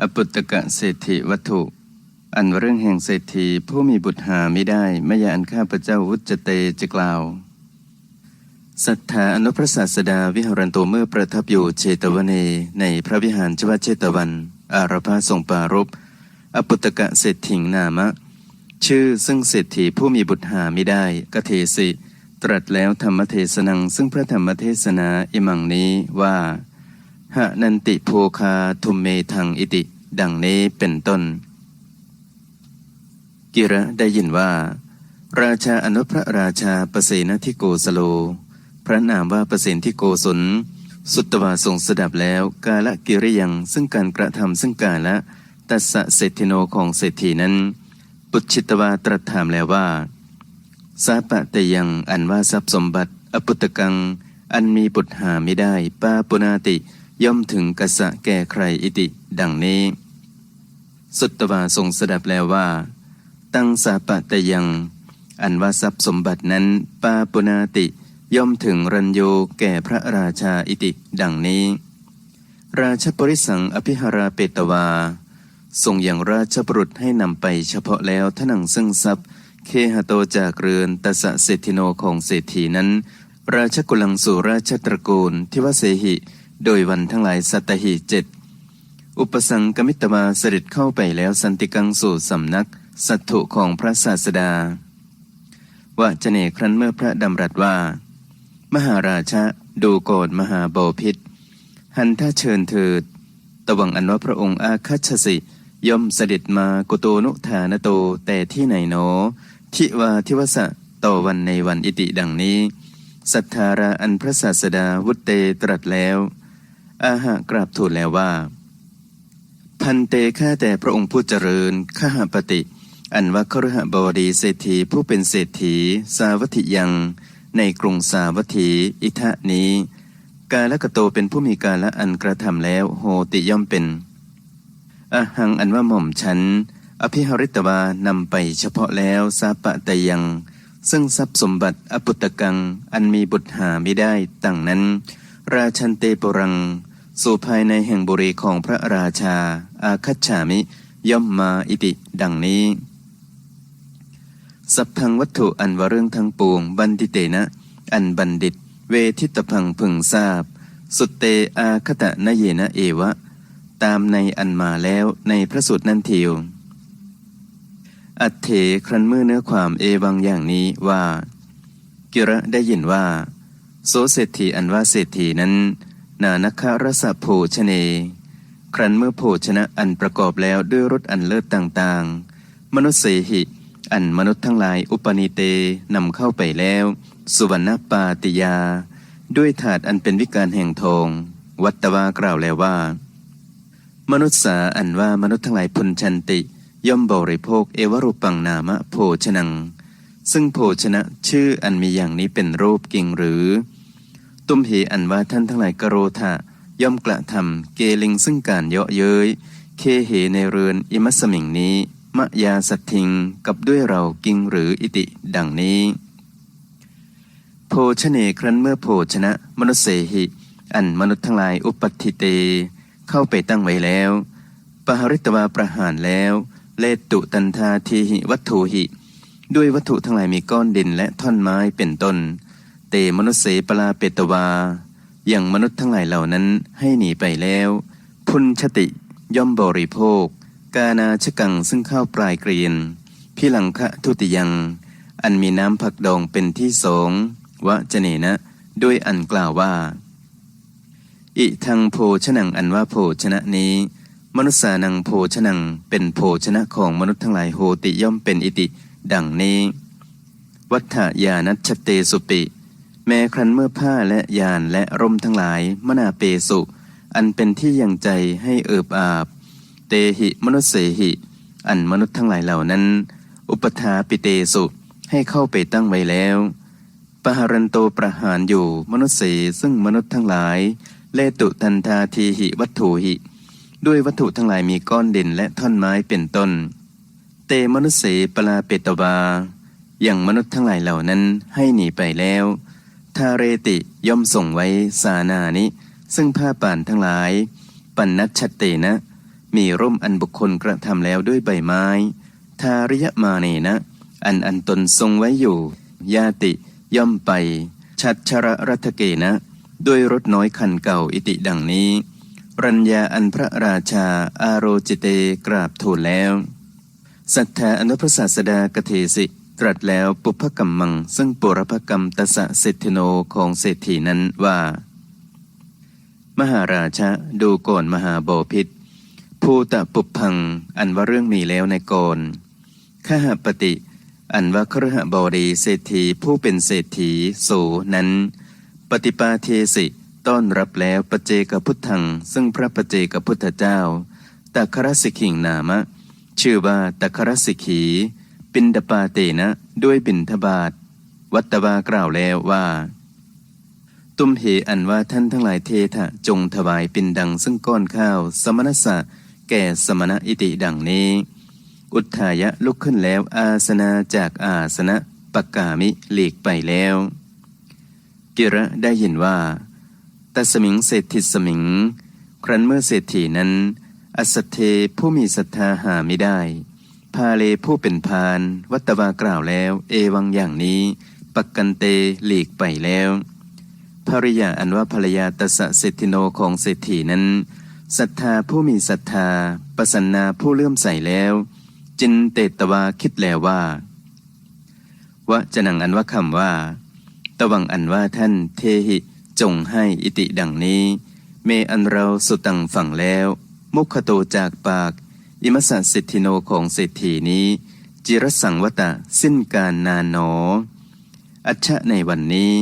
อปุตตกะเศรษฐีวัตถุ อันเรื่องแห่งเศรษฐีผู้มีบุตรหาไม่ได้ไม่ยาอันข้าพระเจ้าวุจเตจะกล่าวศรัทธาอนุพระศาสดาวิหารันโตเมื่อประทับอยู่เชตวเนในพระวิหารจวัดเชตวัน อารพาทรงปารบอปุตตกะเศรษฐิงนามะ ชื่อซึ่งเศรษฐีผู้มีบุตรหาไม่ได้กเทสิ ตรัสแล้วธรรมเทศนังซึ่งพระธรรมเทศนาอิมังนี้ว่า หะนันติโภคาทุมเมทังอิติ ดังนี้เป็นต้น กิระได้ยินว่า ราชาอนุพระราชาประเสนทิโกสโล พระนามว่าประเสนทิโกศลสุตวาทรงสดับแล้ว กาละกิริยังซึ่งการกระทำซึ่งกาละตัสะเศรษฐิโนของเศรษฐีนั้น ปุจฉิตวาตรัสถามแล้วว่าสาปะแต่ยังอันว่าทรัพย์สมบัติ อปุตกัง อันมีบุตรหาไม่ได้ ปาปุนาติ ย่อมถึงกษะแก่ใครอิติ ดังนี้ สุตตวาทรงสดับแล้วว่า ตั้งสาปะต่ยัง อันว่าทรัพย์สมบัตินั้นปาปุนาติ ย่อมถึงรัญโยแก่พระราชาอิติ ดังนี้ ราชบริสังอภิหาราเปตวาทรงอย่างราชบุรุษให้นำไปเฉพาะแล้วทนังซึ่งทรัพย์ เคหโตจากเรือนตสะเศรษฐิโนของเศรษฐีนั้น ราชกุลังสู่ราชตระกูลทิวเสหิ โดยวันทั้งหลายสัตหิเจ็ดอุปสังกมิตมาเสด็จเข้าไปแล้วสันติกังสู่สำนัก สัตถุของพระศาสดาว่าจะเนครั้นเมื่อพระดำรัสว่า มหาราชะดูโกรธมหาบพิษหันถ้าเชิญเถิดตวังอันว่าพระองค์อาคัชสิ ย่อมเสด็จมากุโตนุธานโตแต่ที่ไหนโนทิวาทิวสะต่อวันในวันอิติดังนี้ สัทธาราอันพระศาสดาวุตเตตรัสแล้ว อาหากราบทูลแล้วว่า พันเตข้าแต่พระองค์ผู้เจริญข้าหปติอันว่าครหบดีเศรษฐีผู้เป็นเศรษฐี สาวัติยัง ในกรุงสาวัตถีอิทะนี้ กาลกะโตเป็นผู้มีกาละอันกระทำแล้วโหติย่อมเป็นอาหังอันว่าหม่อมฉัน อภิหริตวานำไปเฉพาะแล้วสาปะแต่ยัง ซึ่งทรัพย์สมบัติอปุตตกัง อันมีบุตรหาไม่ได้ต่างนั้น ราชันเตปรัง สู่ภายในแห่งบุรีของพระราชา อาคัจฉามิ ย่อมมาอิติ ดังนี้ สัพพังวัตถุอันวาเรื่องทั้งปวง บันติเตนะ อันบัณฑิต เวทิตพังพึงทราบ สุตเตอาคตะนเยนะเอวะ ตามในอันมาแล้วในพระสูตรนันเทียว อัตเถครันเมื่อเนื้อความเอวังอย่างนี้ว่า กิระได้ยินว่า โสเศรษฐีอันว่าเศรษฐีนั้น นานัครสะโภชเน ครันเมื่อโภชนะอันประกอบแล้วด้วยรสอันเลิศต่างๆ มนุษย์เสหิ อันมนุษย์ทั้งหลายอุปนิเตนำเข้าไปแล้ว สุวรรณปาติยา ด้วยถาดอันเป็นวิการแห่งทอง วัตตวากล่าวแล้วว่า มนุษย์สาอันว่ามนุษย์ทั้งหลายพุนชันติ ย่อมบริโภคเอวรูปังนามะโภชนัง ซึ่งโภชนะชื่ออันมีอย่างนี้เป็นรูปกิ่งหรือ ตุ้มเหอันว่าท่านทั้งหลายกโรธะย่อมกระทำเกลิงซึ่งการเยาะเย้ย เคเหในเรือนอิมัสมิงนี้ มะยาสัตทิงกับด้วยเรากิ่งหรืออิติดังนี้ โภชเนครั้นเมื่อโภชนะมนุษเสหิ อันมนุษย์ทั้งหลายอุปัติเต เข้าไปตั้งไว้แล้ว ปหริตวาประหารแล้ว เลตุตันทาทีหิวัตถุหิ ด้วยวัตถุทั้งหลายมีก้อนดินและท่อนไม้เป็นต้น เตมนุษเสปลาเปตวา อย่างมนุษย์ทั้งหลายเหล่านั้นให้หนีไปแล้ว พุนชติย่อมบริโภค กานาชกังซึ่งข้าวปลายเกรียนพิลังคะทุติยัง อันมีน้ำผักดองเป็นที่สองวะจเนนะ ด้วยอันกล่าวว่า อิทังโภชนังอันว่าโภชนะนี้ มนุษสานังโภชนังเป็นโภชนะของมนุษย์ทั้งหลายโหติย่อมเป็นอิติ ดังนี้ วัฏยานัชเตสุปิ แม้ครั้นเมื่อผ้าและยานและร่มทั้งหลาย มนาเปสุ อันเป็นที่ยังใจให้เอิบอาบ เตหิมนุษเสหิ อันมนุษย์ทั้งหลายเหล่านั้น อุปทาปิเตสุให้เข้าไปตั้งไว้แล้วปหารันโตประหารอยู่มนุษย์เสซึ่งมนุษย์ทั้งหลาย เลตุทันทาทีหิวัตถุหิ ด้วยวัตถุทั้งหลายมีก้อนเด่นและท่อนไม้เป็นต้น เตมนุษย์เสปลาเปตวาอย่างมนุษย์ทั้งหลายเหล่านั้นให้หนีไปแล้ว ทาเรติย่อมส่งไว้สานานิ ซึ่งผ้าป่านทั้งหลาย ปันนัชชเตนะ มีร่มอันบุคคลกระทำแล้วด้วยใบไม้ ทาริยมาเนนะ อันอันตนทรงไว้อยู่ญาติย่อมไป ชัดชระรัตเกนะ ด้วยรถน้อยคันเก่าอิติดังนี้ รัญญาอันพระราชาอาโรจิเตกราบทูลแล้วศรัทธาอนุพระศาสดากเทสิ ตรัสแล้วปุพกรรมมัง ซึ่งปุรพกรรมตสะเศรษฐิโนของเศรษฐีนั้นว่า มหาราชะดูก่อนมหาโบพิษภูตะปุพพัง อันว่าเรื่องมีแล้วในก่อนขหปฏิ อันว่าครหบดีเศรษฐีผู้เป็นเศรษฐีโสนั้น ปฏิปาเทสิต้อนรับแล้วปเจกพุทธัง ซึ่งพระปเจกพุทธเจ้าตะครสิขิงนามะ ชื่อว่าตะครสิขี ปินดปาเตนะด้วยบินทบาท วัตตวากล่าวแล้วว่า ตุมเหอันว่าท่านทั้งหลายเทถะจงถวายปินดังซึ่งก้อนข้าว สมณสะแก่สมณะอิติดังนี้ อุทธายะลุกขึ้นแล้วอาสนาจากอาสนะปกามิหลีกไปแล้ว กิระได้ยินว่าตสมิงเศรษฐิสมิง ครั้นเมื่อเศรษฐีนั้น อสเทผู้มีศรัทธาหาไม่ได้ พาเลผู้เป็นพาน วัตวากล่าวแล้ว เอวังอย่างนี้ ปักกันเตหลีกไปแล้วภริยาอันว่าภรรยาตสะเศรษฐิโนของเศรษฐีนั้นศรัทธาผู้มีศรัทธาประสันนาผู้เลื่อมใสแล้ว จินเตตวาคิดแล้วว่าวะจะนังอันว่าคำว่า ตวังอันว่าท่านเทหิจงให้อิติดังนี้ เมอันเราสุตังฝังแล้ว มุขโตจากปาก อิมสัสสิทธิโนของเศรษฐีนี้ จิรสังวตะสิ้นการนานหนอ อัชชะในวันนี้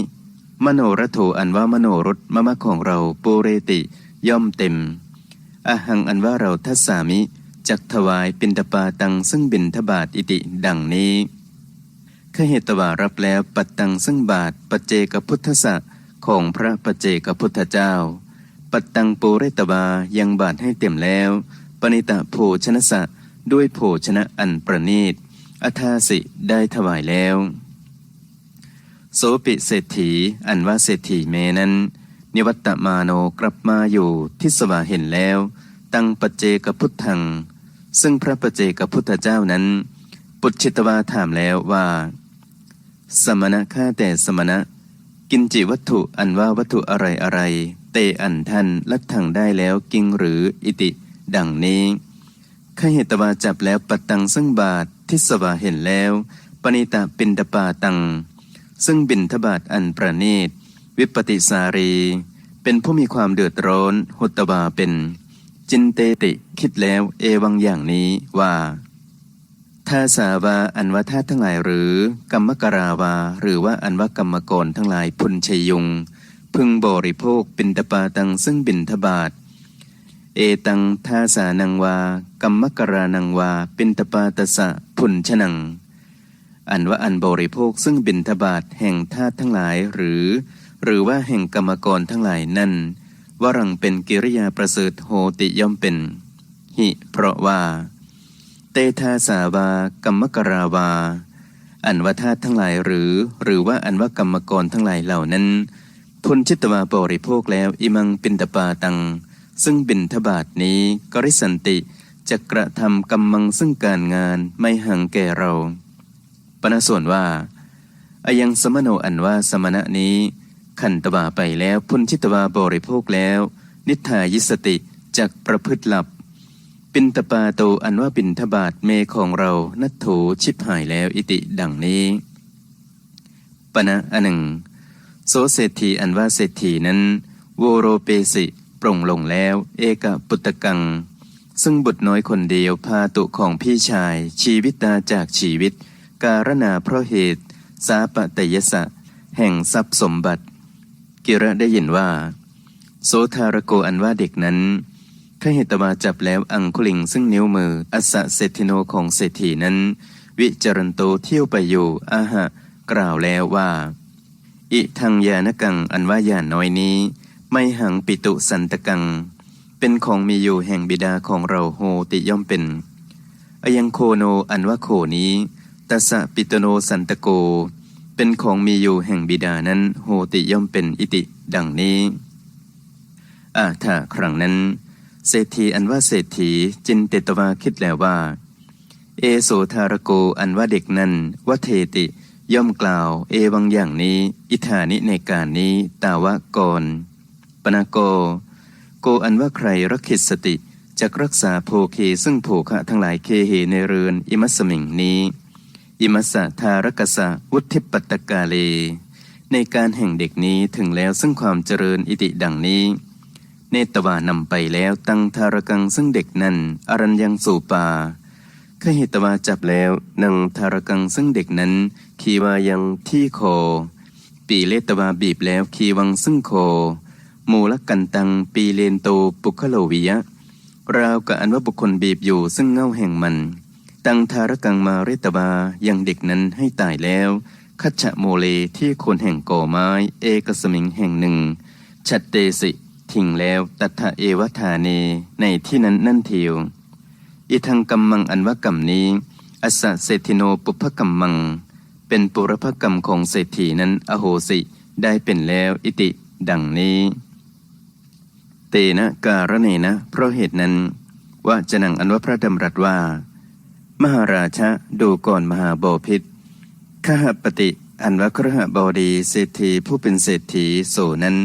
มโนรโทอันว่ามโนรถมะมะของเราปูเรติย่อมเต็มอหังอันว่าเราทัสสามิจักถวายปินตปาตังซึ่งบินทบาทอิติดังนี้ขเหตวารับแล้วปัตตังซึ่งบาทปัจเจกพุทธะของพระปัจเจกพุทธเจ้า ปัตตังปูเรตวายังบาทให้เต็มแล้ว ปณิตะโภชนะสะด้วยโภชนะอันประณีตอธาสิได้ถวายแล้ว โสปิเศรษฐีอันว่าเศรษฐีเมนั้น นิวัตตมาโนกลับมาอยู่ทิศวาเห็นแล้ว ตั้งปัจเจกพุทธัง ซึ่งพระปัจเจกพุทธเจ้านั้น ปุจฉิตวาถามแล้วว่า สมณะข้าแต่สมณะ กินจิวัตถุอันว่าวัตถุอะไรอะไร เตอันท่านลัดถังได้แล้วกิงหรืออิติ ดังนี้ข้าเหตวาจับแล้วปัตตังซึ่งบาททิศวาเห็นแล้ว ปณิตาปินตปาตัง ซึ่งบินทบาทอันประณีต วิปติสารี เป็นผู้มีความเดือดร้อนหุตวาเป็น จินเตติคิดแล้วเอวังอย่างนี้ว่าท่าสาวาอันว่าท่าทั้งหลายหรือ กรรมกราวา หรือว่าอันว่ากรรมกรทั้งหลายพุนชยุง พึงบริโภคปินตปาตังซึ่งบินทบาท เอตังท่าสานังวากรรมกรานังวาปินตปาตสะพุนชนัง อันว่าอันบริโภคซึ่งบินทบาทแห่งทาสทั้งหลายหรือ หรือว่าแห่งกรรมกรทั้งหลายนั่นวรังเป็นกิริยาประเสริฐโหติย่อมเป็น หิ เพราะว่า เตทาสาวากรรมกราวา อันว่าทาสทั้งหลายหรือ หรือว่าอันว่ากรรมกรทั้งหลายเหล่านั้นพุนชิตวาบริโภคแล้วอิมังปินตปาตัง ซึ่งบินทบาทนี้กริสันติจะกระทำกรรมังซึ่งการงานไม่ห่างแก่เรา ปณส่วนว่าอายังสมโนอันว่าสมณะนี้ ขันตวาไปแล้วพุนชิตวาบริโภคแล้ว นิทายิสติจักประพฤติหลับ ปินตปาโตอันว่าปินทบาทเมของเรานัตถูชิบหายแล้วอิติดังนี้ ปณะอันหนึ่งโสเศรษฐีอันว่าเศรษฐีนั้น โวโรเปสิ ปร่งลงแล้ว เอกปุตตกัง ซึ่งบุตรน้อยคนเดียวพาตุของพี่ชาย ชีวิตตาจากชีวิต การณาเพราะเหตุ สาปตยสะ แห่งทรัพย์สมบัติ กิระได้ยินว่า โสธารโกอันว่าเด็กนั้นขเหตวาจับแล้วอังคุลิงซึ่งนิ้วมืออัสสะเศรษฐิโนของเศรษฐีนั้น วิจารันโตเที่ยวไปอยู่อาหะ กล่าวแล้วว่า อิทังยานกังอันว่ายานน้อยนี้ ไม่หังปิตุสันตกัง เป็นของมีอยู่แห่งบิดาของเราโหติย่อมเป็นอายังโคโนอันว่าโคนี้ตัสะปิตโนสันตโก เป็นของมีอยู่แห่งบิดานั้นโหติย่อมเป็นอิติ ดังนี้อาถ้าครั้งนั้น เศรษฐีอันว่าเศรษฐีจินเตตวาคิดแล้วว่า เอโสธารโกอันว่าเด็กนั้นว่าเทติย่อมกล่าว เอวังอย่างนี้ อิธานิในการนี้ ตาวะกร ปนาโกโกอันว่าใครรักขิตสติจักรักษาโภคีซึ่งโภคะทั้งหลายเคเหในเรือนอิมัสมิงนี้ อิมัสสะทารกสะวุธิปัตตกาเล ในการแห่งเด็กนี้ถึงแล้วซึ่งความเจริญอิติดังนี้ เนตวานำไปแล้วตั้งทารกังซึ่งเด็กนั้น อรัญยังสู่ป่าขหิตวาจับแล้วนังทารกังซึ่งเด็กนั้นขีวายังที่โคปีเลตวาบีบแล้วขีวังซึ่งโค มูลกันตังปีเลนโตปุคโลวิยะ ราวกับอันว่าบุคคลบีบอยู่ซึ่งเง่าแห่งมัน ตังทารกังมาเรตวายังเด็กนั้นให้ตายแล้ว คัจฉะโมเลที่คนแห่งก่อไม้ เอกสมิงแห่งหนึ่ง ชัดเตสิ ทิ้งแล้วตัทะเอวธาเนในที่นั้นนั่นเทียว อิทังกัมมังอันว่ากรรมนี้ อสสะเศรษฐิโนปุพกัมมัง เป็นปุรพกรรมของเศรษฐีนั้นอโหสิได้เป็นแล้วอิติ ดังนี้ เตนะการเนนะ เพราะเหตุนั้นว่าจะนังอันว่าพระดำรัสว่า มหาราชะดูก่อนมหาบพิษขหปฏิอันว่าครหบดีเศรษฐีผู้เป็นเศรษฐีโสนั้น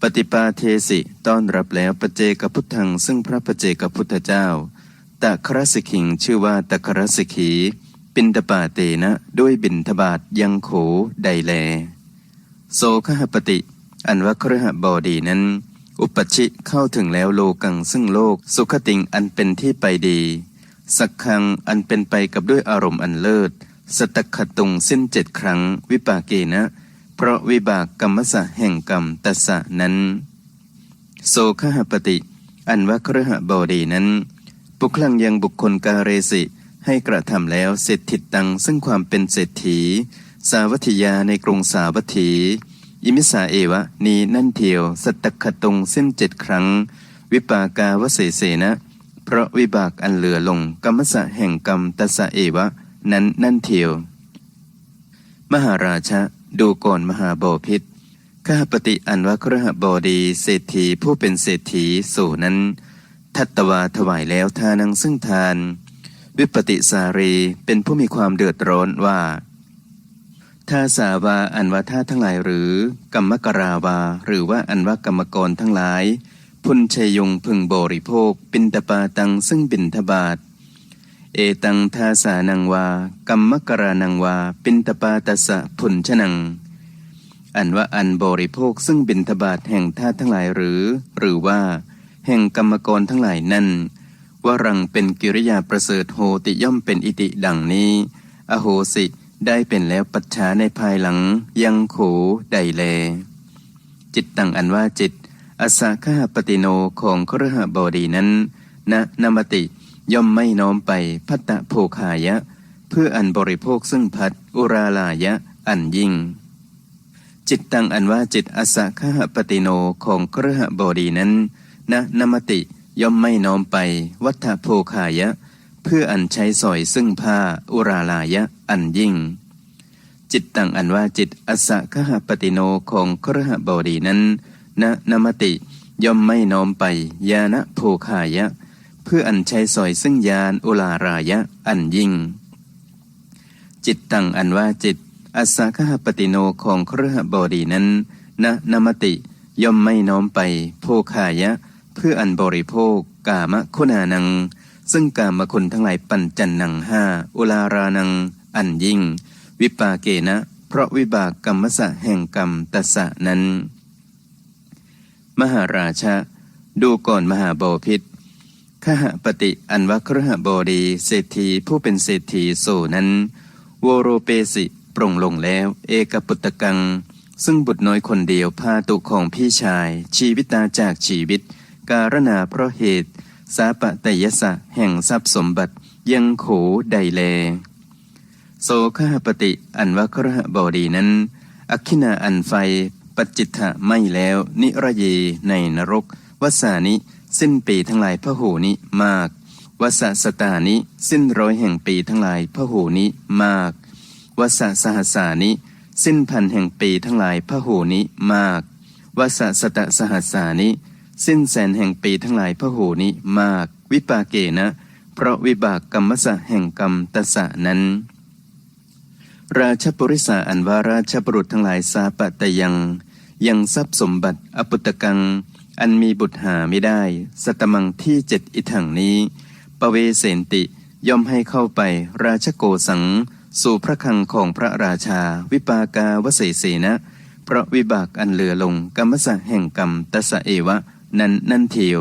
ปฏิปาเทสิต้อนรับแล้วปเจกพุทธัง ซึ่งพระปเจกพุทธเจ้าตะครสิขิงชื่อว่าตะครสิขีปินตปาเตนะด้วยบินทบาทยังโขใดแล โสขหปฏิ อันว่าครหบดีนั้น อุปชิเข้าถึงแล้วโลกังซึ่งโลก สุขติงอันเป็นที่ไปดี สักครั้งอันเป็นไปกับด้วยอารมณ์อันเลิศ สตักขตุงสิ้นเจ็ดครั้ง วิปาเกนะ เพราะวิบากกรรมสะแห่งกรรมตัสสะนั้น โสขหปฏิอันว่าครหบดีนั้นปุคลังยังบุคคลกาเรสิ ให้กระทำแล้วเศรษฐิตังซึ่งความเป็นเศรษฐี สาวัตยาในกรุงสาวัตถี อิมิสาเอวะ นีนั่นเทียวสตักขตุงสิ้นเจ็ดครั้ง วิปากาวเสเสนะ เพราะวิบากอันเหลือลง กรรมสะแห่งกรรมตสะเอวะ นั้นนั่นเทียว มหาราชะดูก่อนมหาบอพิษข้าปฏิอันว่าครหบดีเศรษฐีผู้เป็นเศรษฐีสู่นั้น ทัตตวาถวายแล้วทานังซึ่งทาน วิปติสารีเป็นผู้มีความเดือดร้อนว่า ถ้าสาวาอันว่าท่าทั้งหลายหรือ กรรมกราวา หรือว่าอันว่ากรรมกรทั้งหลาย พุนชัยยงพึงบริโภค ปินตปาตังซึ่งบินทบาท เอตังทาสานังวา กรรมกรานังวา ปินตปาตสะพุนชนัง อันว่าอันบริโภคซึ่งบินทบาทแห่งท่าทั้งหลายหรือ หรือว่า แห่งกรรมกรทั้งหลายนั่นว่ารังเป็นกิริยาประเสริฐโหติย่อมเป็นอิติดังนี้ อโหสิ ได้เป็นแล้วปัจฉาในภายหลัง ยังโขใดแล จิตตังอันว่าจิต อสาคหปฏิโนของครหบดีนั้นณนมติย่อมไม่น้อมไปพัตตะโภคายะ เพื่ออันบริโภคซึ่งพัดอุราลายะอันยิ่ง จิตตังอันว่าจิตอสาคหปฏิโนของครหบดีนั้นณนมติย่อมไม่น้อมไป วัฏโภคายะ เพื่ออันใช้สอยซึ่งผ้าอุราลายะอันยิ่ง จิตตังอันว่าจิตอสะคหปฏิโนของครหบดีนั้นณนมติย่อมไม่น้อมไป ยานะโภคายะ เพื่ออันใช้สอยซึ่งยานอุลารายะอันยิ่ง จิตตังอันว่าจิตอสะคหปฏิโนของครหบดีนั้นณนมติย่อมไม่น้อมไป โภคายะ เพื่ออันบริโภคกามคุณานัง ซึ่งกามคุณทั้งหลายปัญจันนังห้าอุลารานัง อันยิ่ง วิปาเกนะ เพราะวิบากกรรมสะแห่งกรรมตสะนั้น มหาราชะ ดูก่อนมหาบพิษขหปฏิอันวัครหบดีเศรษฐีผู้เป็นเศรษฐีโสนั้น โวโรเปสิปร่งลงแล้ว เอกปุตตกัง ซึ่งบุตรน้อยคนเดียวพาตุของพี่ชาย ชีวิตาจากชีวิต การณาเพราะเหตุ สาปะตยสะแห่งทรัพย์สมบัติยังโขใดแล โสขหปฏิอันวัครหบดีนั้น อคินาอันไฟปัจจิตะไม่แล้ว นิระเยในนรกวสานิสิ้นปีทั้งหลายพระหูนิมากวสสตานิสิ้นร้อยแห่งปีทั้งหลายพระหูนิมากวสสหสานิสิ้นพันแห่งปีทั้งหลายพระหูนิมากวสสตสหัสสานิ สิ้นแสนแห่งปีทั้งหลายพระโหนี้มาก วิปาเกนะ เพราะวิบากกรรมสะแห่งกรรมตสะนั้น ราชปริสาอันว่าราชบุรุษทั้งหลายสาปะแต่ยัง ยังทรัพย์สมบัติอปุตตกัง อันมีบุตรหาไม่ได้ สตมังที่เจ็ดอิถังนี้ ปเวเสนติย่อมให้เข้าไปราชโกสัง สู่พระคลังของพระราชา วิปากาวเสเสนะ เพราะวิบากอันเหลือลงกรรมสะแห่งกรรมตสะเอวะ นั้นนั่นเทียว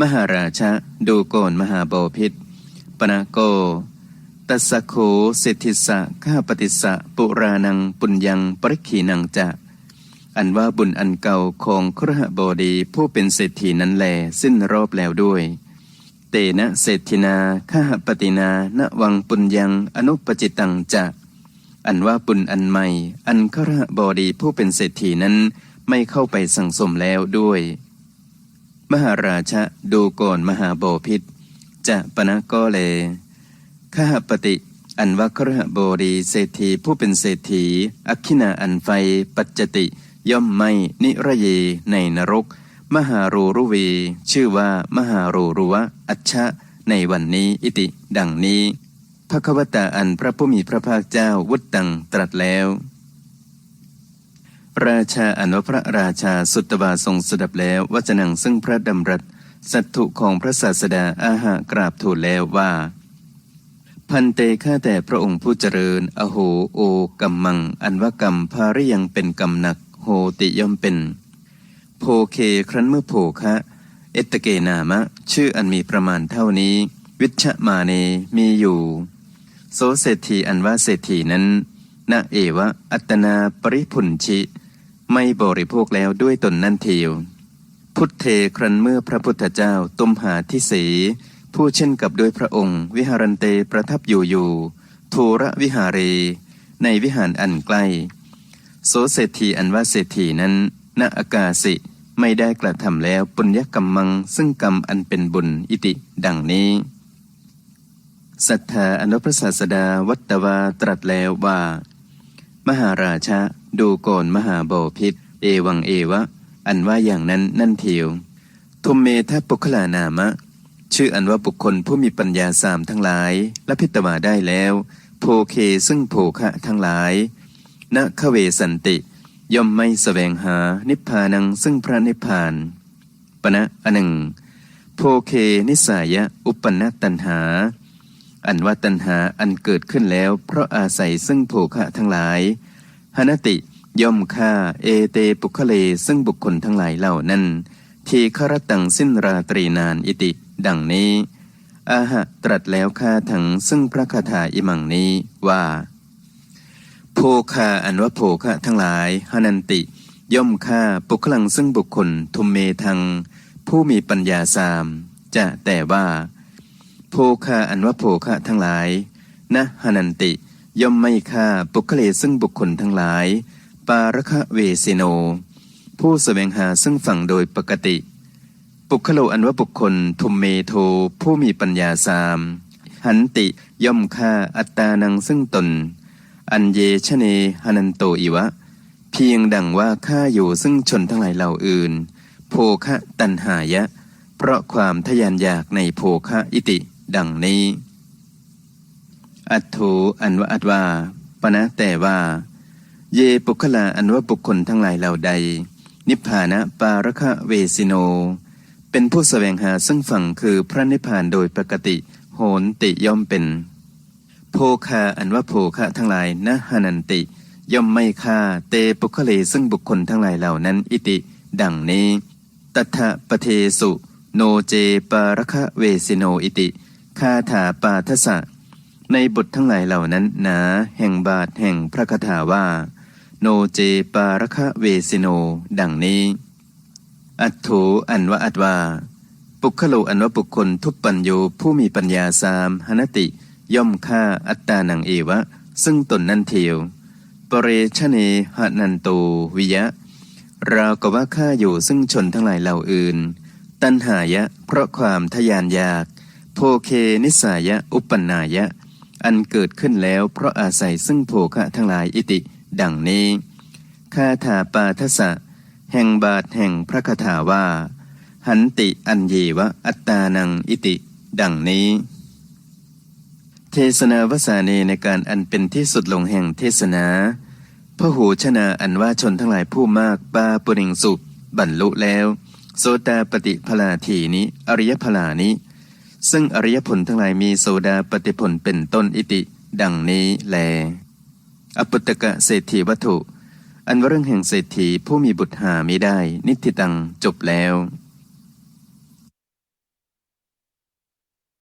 มหาราชะดูโกนมหาโบพิษปนาโก ตัสโขเศรษฐิสะข้าปฏิสะปุรานังปุญญังปริขีนังจะ อันว่าบุญอันเก่าของครหบดีผู้เป็นเศรษฐีนั้นแลสิ้นรอบแล้วด้วย เตนะเศรษฐินาข้าปฏินาณวังปุญญังอนุปจิตังจะอันว่าบุญอันใหม่ อันครหบดีผู้เป็นเศรษฐีนั้น ไม่เข้าไปสั่งสมแล้วด้วย มหาราชะดูก่อนมหาโบพิษจะปนะก็เลขหปฏิ อันวัครหบดีเศรษฐีผู้เป็นเศรษฐี อัคคินาอันไฟ ปัจจติ ย่อมไม่นิระเยในนรก มหารูรุเวชื่อว่ามหารูรุวะ อัชชะ ในวันนี้อิติ ดังนี้พระควตาอันพระผู้มีพระภาคเจ้าวุตตังตรัสแล้ว ราชาอนวพระราชาสุตวาทรงสดับแล้ววจนังซึ่งพระดำรัสสัตถุของพระศาสดาอาหากราบทูลแล้วว่า พันเตข้าแต่พระองค์ผู้เจริญ อโหโอกัมมัง อันว่ากรรมภาริยังเป็นกรรมหนัก โหติย่อมเป็น โพเคครั้นเมื่อโภคะ เอตเกนามะ ชื่ออันมีประมาณเท่านี้ วิชมาเนมีอยู่ โสเศรษฐีอันว่าเศรษฐีนั้นณเอวะ อัตนาปริพุนชิ ไม่บริโภคแล้วด้วยตนนั่นเทียว พุทธเทครันเมื่อพระพุทธเจ้าตุมหาทิเสผู้เช่นกับด้วยพระองค์ วิหารันเตประทับอยู่อยู่ทูระวิหาเรในวิหารอันใกล้ โสเศรษฐีอันว่าเศรษฐีนั้นณอากาสิไม่ได้กระทำแล้วปุญญกรรมมัง ซึ่งกรรมอันเป็นบุญอิติ ดังนี้ศรัทธาอนุพระศาสดาวัตวาตรัสแล้วว่า มหาราชะ ดูโกนมหาโบพิษเอวังเอวะ อันว่าอย่างนั้นนั่นเทียวทุมเมทปุคลานามะ ชื่ออันว่าบุคคลผู้มีปัญญาสามทั้งหลายและพิตวาได้แล้ว โพเคซึ่งโภคะทั้งหลายณขเวสันติ ย่อมไม่สแสวงหานิพพานังซึ่งพระนิพพานปณะอันหนึ่งโพเคนิสายะอุปนตันหา อันว่าตัณหาอันเกิดขึ้นแล้ว เพราะอาศัยซึ่งโภคะทั้งหลาย หนติย่อมฆ่าเอเตปุคเลซึ่งบุคคลทั้งหลายเหล่านั้น ทีครตังสิ้นราตรีนานอิติ ดังนี้ อาหะตรัสแล้วฆ่าถังซึ่งพระคาถาอิมังนี้ว่าโภคาอันว่าโภคะทั้งหลายหนันติ ย่อมฆ่าปุคลังซึ่งบุคคลทุมเมทัง ผู้มีปัญญาสาม จะแต่ว่าโภคาอันว่าโภคะทั้งหลายนะหนันติ ย่อมไม่ฆ่าปุคเลซึ่งบุคคลทั้งหลาย ปาระคะเวสิโน ผู้แสวงหาซึ่งฝั่งโดยปกติ ปุคโลอันว่าบุคคลทุมเมโทผู้มีปัญญาสาม หันติย่อมฆ่าอัตตานังซึ่งตน อันเยชเนหนันโตอิวะ เพียงดังว่าข้าอยู่ซึ่งชนทั้งหลายเหล่าอื่น โภคะตันหายะ เพราะความทะยานอยากในโภคะอิติ ดังนี้ อัตโถอันว่าอัตว่าปณะแต่ว่า เยปุคลาอันว่าบุคคลทั้งหลายเหล่าใด นิพพานะปาระคะเวสิโน เป็นผู้แสวงหาซึ่งฝั่งคือพระนิพพานโดยปกติ โหนติย่อมเป็นโภคาอันว่าโภคะทั้งหลายนะหนันติ ย่อมไม่ฆ่าเตปุคเลซึ่งบุคคลทั้งหลายเหล่านั้น อิติ ดังนี้ตถะปะเทสุ โนเจปาระคะเวสิโนอิติคาถาปาทสะ ในบททั้งหลายเหล่านั้นหนาแห่งบาทแห่งพระคาถาว่า โนเจปาระคะเวสิโน ดังนี้ อัตโถอันว่าอัตวาปุคโลอันว่าบุคคลทุปปัญโยผู้มีปัญญาสามหนติ ย่อมฆ่าอัตตานังเอวะ ซึ่งตนนั่นเทียวปเรชเนหนันโตวิยะราวกับว่าข้าอยู่ซึ่งชนทั้งหลายเหล่าอื่น ตัณหายะ เพราะความทะยานอยาก โพเคนิสายะ อุปปนายะ อันเกิดขึ้นแล้วเพราะอาศัยซึ่งโภคะทั้งหลายอิติ ดังนี้คาถาปาทสะ แห่งบาทแห่งพระคาถาว่า หันติอันเยวะอัตตานังอิติ ดังนี้ เทศนาวสาเนในการอันเป็นที่สุดลงแห่งเทศนาพระหูชนาอันว่าชนทั้งหลายผู้มากปาปุริงสุบรรลุแล้ว โสตาปฏิพลาทีนี้ อริยพลานี้ ซึ่งอริยผลทั้งหลายมีโสดาปฏิผลเป็นต้นอิติ ดังนี้แล อปุตตกะเศรษฐีวัตถุ อันว่าเรื่องแห่งเศรษฐีผู้มีบุตรหาไม่ได้ นิติตังจบแล้ว